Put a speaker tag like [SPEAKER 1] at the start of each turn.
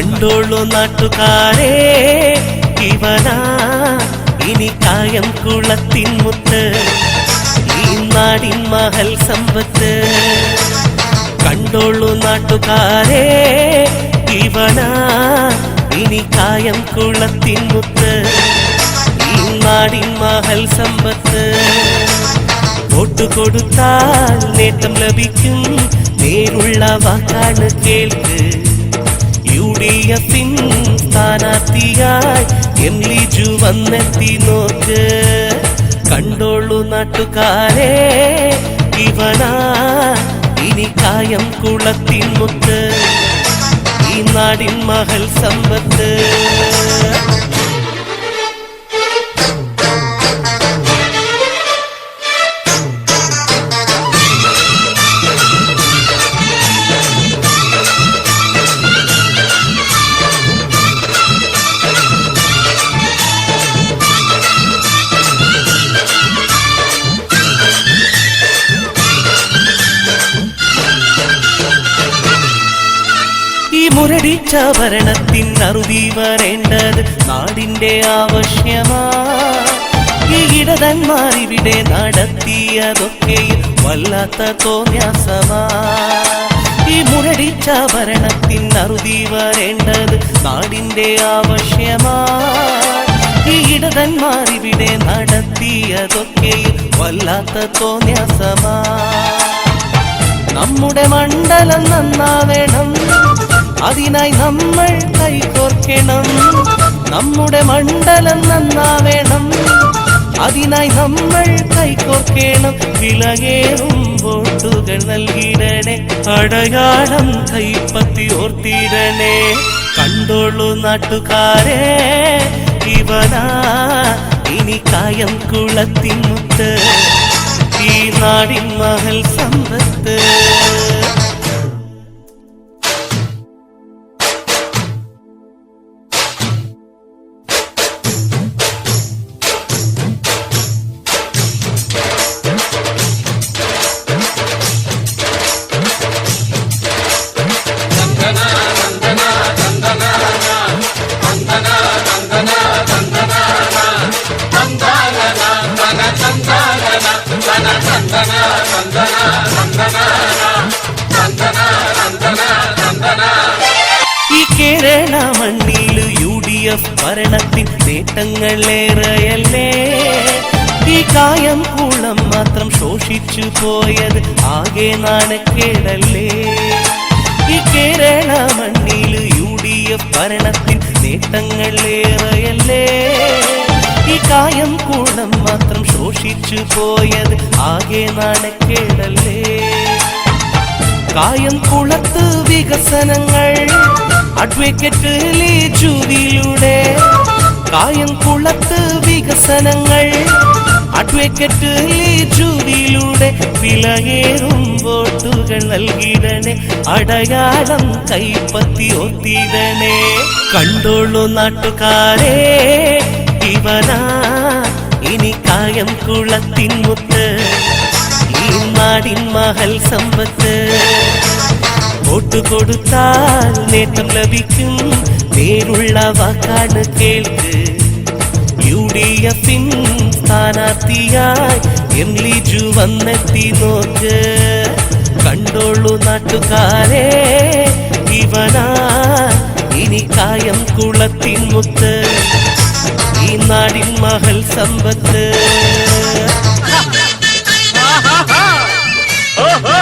[SPEAKER 1] കണ്ടോളൂ നാട്ടുകാരെ ഇവനാ ഇനി കായം കുളത്തിൻ മുത്ത് ഈ നാടിൻ മഹൽ സമ്പത്ത്. കണ്ടോളൂ നാട്ടുകാരെ ഇവനാ ഇനി കായം കുളത്തിൻ മുത്ത് ഈ നാടിൻ മഹൽ സമ്പത്ത്. വോട്ട് കൊടുത്താൽ നേട്ടം ലഭിക്കും നേരുള്ള വാക്കാണ് കേൾക്ക്. എഫിൻ സ്ഥാനാർത്ഥിയായി എൻ ലിജു വന്നെത്തി നോക്ക്. കണ്ടോളൂ നാട്ടുകാരെ ഇവനാ ഇനി കായം കുളത്തിൻ മുത്ത്. ഈ നാടിൻ മഹൽ സമ്പത്ത്. അറുതി വരേണ്ടത് നാടിന്റെ ആവശ്യമാ. ഈ ഇടതന്മാർ ഇവിടെ നടത്തിയതൊക്കെയും വല്ലാത്ത തോന്യാസമാ ഈ മുരടിച്ച ഭരണത്തിൻ അറുതി വരേണ്ടത് നാടിന്റെ ആവശ്യമാ. ഈ ഇടതന്മാർ ഇവിടെ നടത്തിയതൊക്കെയും വല്ലാത്ത തോന്യാസമാ നമ്മുടെ മണ്ഡലം നന്നാവേണം. അതിനായി നമ്മൾ കൈകോർക്കണം. നമ്മുടെ മണ്ഡലം നന്നാവേണം. അതിനായി നമ്മൾ കൈകോർക്കണം. വിളകേറും വോട്ടുകൾ നൽകിയിടണേ അടയാളം കൈപ്പത്തി ഓർത്തിടണേ കണ്ടോളൂ നാട്ടുകാരെ ഇവനാ ഇനി കായം കുളത്തിൻ മുത്ത് ഈ നാടിൻ മഹൽ സമ്പത്ത്. ഈ കേരള മണ്ണിൽ യു ഡി എഫ് ഭരണത്തിൻ നേട്ടങ്ങളേറെയല്ലേ? ഈ കായം കൂളം മാത്രം ശോഷിച്ചു പോയത് ആകെ നാണക്കേടല്ലേ? ഈ കേരള മണ്ണിൽ യു ഡി എഫ് ഭരണത്തിൻ നേട്ടങ്ങളേറെയല്ലേ? ഈ കായം കൂളം മാത്രം ശോഷിച്ചു പോയത് ആകെ നാണക്കേടല്ലേ? കായം കുളത്ത് വികസനങ്ങൾ അഡ്വക്കേറ്റ് ലിജുവിലൂടെ കായം കുളത്ത് വികസനങ്ങൾ അഡ്വക്കേറ്റ് ലിജുവിലൂടെ വിലയേറും വോട്ടുകൾ നൽകിടണേ അടയാളം കൈപ്പത്തി ഒത്തിടണേ കണ്ടോളൂ നാട്ടുകാരേ ഇവനാ ഇനി കായം കുളത്തിൻ മുത്ത് ഈ നാടിൻ മഹൽ സമ്പത്ത്. വോട്ട് കൊടുത്താൽ നേട്ടം ലഭിക്കും നേരുള്ള വാക്കാണ് കേൾക്ക്. യു ഡി എഫിൻ സ്ഥാനാർത്ഥിയായി എം ലിജു വന്നെത്തി നോക്ക്. കണ്ടോളൂ നാട്ടുകാരെ ഇവനാ ഇനി കായം കുളത്തിൻ മുത്ത്. ഈ നാടിൻ മഹൽ സമ്പത്ത്
[SPEAKER 2] ഓഹോ